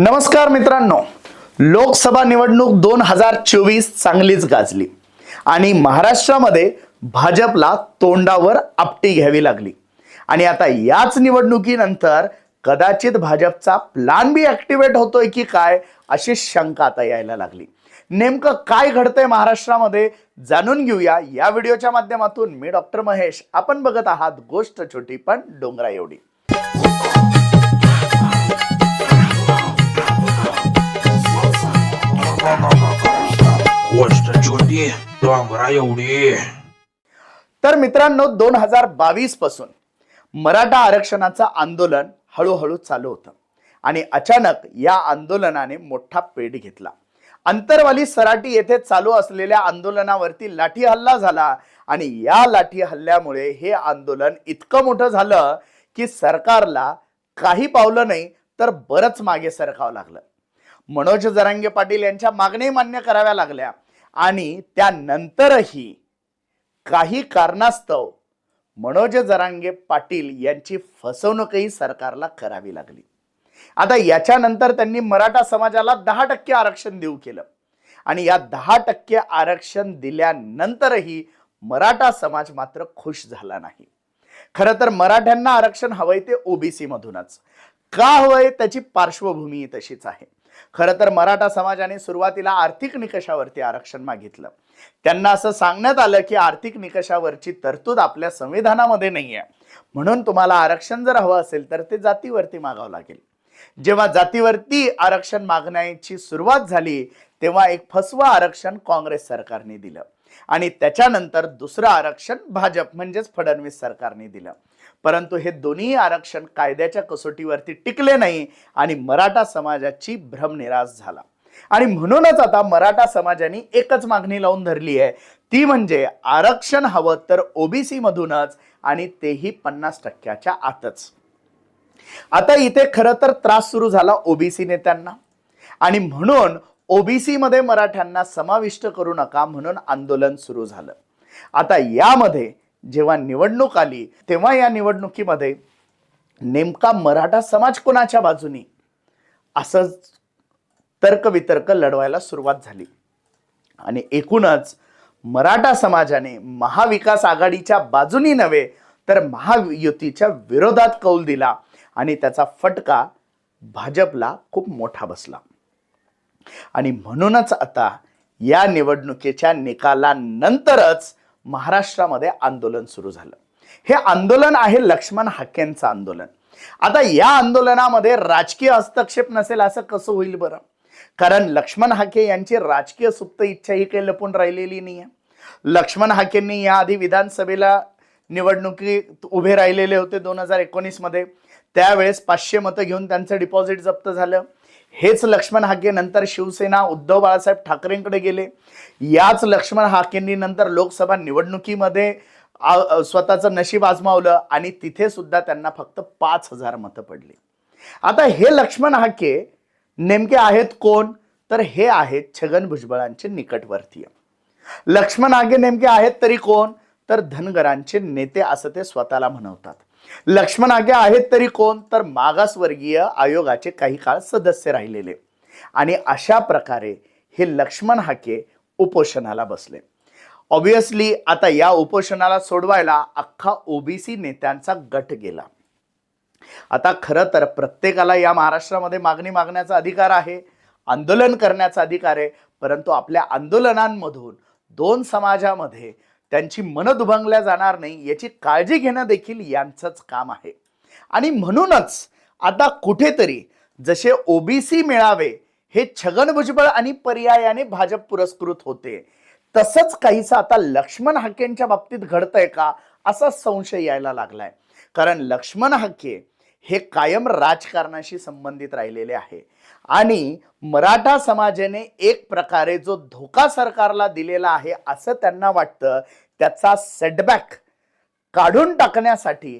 नमस्कार मित्रांनो. लोकसभा निवडणूक दोन हजार चोवीस चांगलीच गाजली. आणि महाराष्ट्रामध्ये भाजपला तोंडावर आपटी घ्यावी लागली. आणि आता याच निवडणुकीनंतर कदाचित भाजपचा प्लान बी ऍक्टिव्हेट होतोय की काय अशी शंका आता यायला लागली. नेमकं काय घडतंय महाराष्ट्रामध्ये जाणून घेऊया. या व्हिडिओच्या माध्यमातून मी डॉक्टर महेश. आपण बघत आहात गोष्ट छोटी पण डोंगरा एवढी छोटी डोंगरा एवढी. तर मित्रांनो दोन हजार बावीसपासून मराठा आरक्षणाचं आंदोलन हळूहळू चालू होतं आणि अचानक या आंदोलनाने मोठा पेट घेतला. अंतरवाली सराटी येथे चालू असलेल्या आंदोलनावरती लाठी हल्ला झाला आणि या लाठी हल्ल्यामुळे हे आंदोलन इतकं मोठं झालं की सरकारला काही पावलं नाही तर बरंच मागे सरकावं लागलं. मनोज जरांगे पाटील यांच्या मागणी मान्य कराव्या लागल्या. आणि त्यानंतरही काही कारणास्तव मनोज जरांगे पाटील यांची फसवणूकही सरकारला करावी लागली. आता याच्यानंतर त्यांनी मराठा समाजाला दहा टक्के आरक्षण देऊ केलं. आणि या दहा टक्के आरक्षण दिल्यानंतरही मराठा समाज मात्र खुश झाला नाही. खरं तर मराठ्यांना आरक्षण हवंय ते ओबीसी मधूनच. का हवंय त्याची पार्श्वभूमी तशीच आहे. खरं तर मराठा समाजाने सुरुवातीला आर्थिक निकषावरती आरक्षण मागितलं. त्यांना असं सांगण्यात आलं की आर्थिक निकषावरची तरतूद आपल्या संविधानामध्ये नाही आहे म्हणून तुम्हाला आरक्षण जर हवं असेल तर ते जातीवरती मागावं लागेल. जेव्हा जातीवरती आरक्षण मागण्याची सुरुवात झाली तेव्हा एक फसवं आरक्षण काँग्रेस सरकारने दिलं. आणि त्याच्यानंतर दुसरं आरक्षण भाजप म्हणजेच फडणवीस सरकारने दिलं. परंतु हे दोन्ही आरक्षण कायद्याच्या कसोटीवरती टिकले नाही आणि मराठा समाजाची भ्रमनिराश झाला. आणि म्हणूनच आता मराठा समाजाने एकच मागणी लावून धरली आहे. ती म्हणजे आरक्षण हवं तर ओबीसी मधूनच आणि तेही पन्नास टक्क्याच्या आतच. आता इथे खरं तर त्रास सुरू झाला ओबीसी नेत्यांना. आणि म्हणून ओबीसी मध्ये मराठ्यांना समाविष्ट करू नका म्हणून आंदोलन सुरू झालं. आता यामध्ये जेव्हा निवडणूक आली तेव्हा या निवडणुकीमध्ये नेमका मराठा समाज कोणाच्या बाजूनी? असं तर्कवितर्क लढवायला सुरुवात झाली. आणि एकूणच मराठा समाजाने महाविकास आघाडीच्या बाजूनी नव्हे तर महायुतीच्या विरोधात कौल दिला आणि त्याचा फटका भाजपला खूप मोठा बसला. आणि म्हणूनच आता या निवडणुकीच्या निकालानंतरच महाराष्ट्रामध्ये आंदोलन सुरू झालं. हे आंदोलन आहे लक्ष्मण हाकेंचं आंदोलन. आता या आंदोलनामध्ये राजकीय हस्तक्षेप नसेल असं कसं होईल बरं? कारण लक्ष्मण हाके यांची राजकीय सुप्त इच्छा ही काही लपून राहिलेली नाही आहे लक्ष्मण हाकेंनी याआधी विधानसभेला निवडणुकीत उभे राहिलेले होते दोन हजार एकोणीसमध्ये. त्यावेळेस पाचशे मतं घेऊन त्यांचं डिपॉझिट जप्त झालं. हेच लक्ष्मण हाके नंतर शिवसेना उद्धव बाळासाहेब ठाकरेंकडे गेले. याच लक्ष्मण हाकेंनी नंतर लोकसभा निवडणुकीमध्ये स्वतःचं नशीब आजमावलं आणि तिथे सुद्धा त्यांना फक्त पाच हजार मतं पडली. आता हे लक्ष्मण हाके नेमके आहेत कोण? तर हे आहेत छगन भुजबळांचे निकटवर्तीय. लक्ष्मण हाके नेमके आहेत तरी कोण? तर धनगरांचे नेते असं ते स्वतःला म्हणवतात. लक्ष्मण आगे आहेत तरी कोण? तर मागासवर्गीय आयोगाचे काही काळ सदस्य राहिलेले. आणि अशा प्रकारे हे लक्ष्मण हाके उपोषणाला बसले. ऑब्विसली आता या उपोषणाला सोडवायला अख्खा ओबीसी नेत्यांचा गट गेला. आता खरं तर प्रत्येकाला या महाराष्ट्रामध्ये मागणी मागण्याचा अधिकार आहे आंदोलन करण्याचा अधिकार आहे परंतु आपल्या आंदोलनांमधून दोन समाजामध्ये त्यांची मनं दुभंगल्या जाणार नाही याची काळजी घेणं देखील यांचंच काम आहे. आणि म्हणूनच आता कुठेतरी जसे ओबीसी मिळावे हे छगन भुजबळ आणि पर्यायाने भाजप पुरस्कृत होते. तसंच काहीसं आता लक्ष्मण हाकेंच्या बाबतीत घडतंय का असा संशय यायला लागलाय. कारण लक्ष्मण हाके हे कायम राजकारणाशी संबंधित राहिलेले आहे. आणि मराठा समाजाने एक प्रकारे जो धोका सरकारला दिलेला आहे असं त्यांना वाटतं त्याचा सेटबॅक काढून टाकण्यासाठी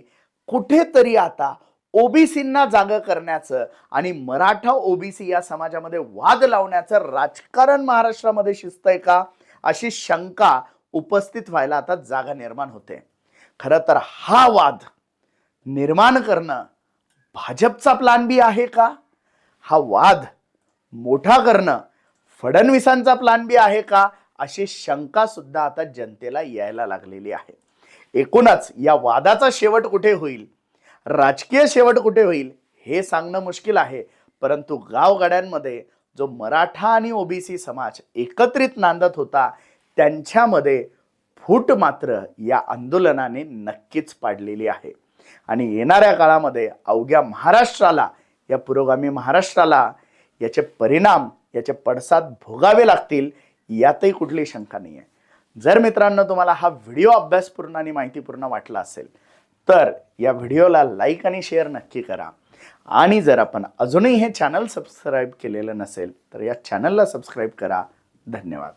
कुठेतरी आता ओबीसींना जाग करण्याचं आणि मराठा ओबीसी या समाजामध्ये वाद लावण्याचं राजकारण महाराष्ट्रामध्ये शिजतंय का अशी शंका उपस्थित व्हायला आता जागा निर्माण होते. खरं तर हा वाद निर्माण करणं भाजपचा प्लान बी आहे का? हा वाद मोठा करणं फडणवीसांचा प्लान बी आहे का? अशी शंका सुद्धा आता जनतेला यायला लागलेली आहे. एकूणच या वादाचा शेवट कुठे होईल? राजकीय शेवट कुठे होईल? हे सांगणं मुश्किल आहे. परंतु गावगाड्यांमध्ये जो मराठा आणि ओबीसी समाज एकत्रित नांदत होता त्यांच्यामध्ये फूट मात्र या आंदोलनाने नक्कीच पाडलेली आहे. आणि येणाऱ्या काळामध्ये अवघ्या महाराष्ट्राला या पुरोगामी महाराष्ट्राला याचे परिणाम याचे पडसाद भोगावे लागतील यातही कुठली शंका नाही आहे जर मित्रांनो तुम्हाला हा व्हिडिओ अभ्यासपूर्ण आणि माहितीपूर्ण वाटला असेल तर या व्हिडिओला लाईक आणि शेअर नक्की करा. आणि जर आपण अजूनही हे चॅनल सबस्क्राईब केलेलं नसेल तर या चॅनलला सबस्क्राईब करा. धन्यवाद.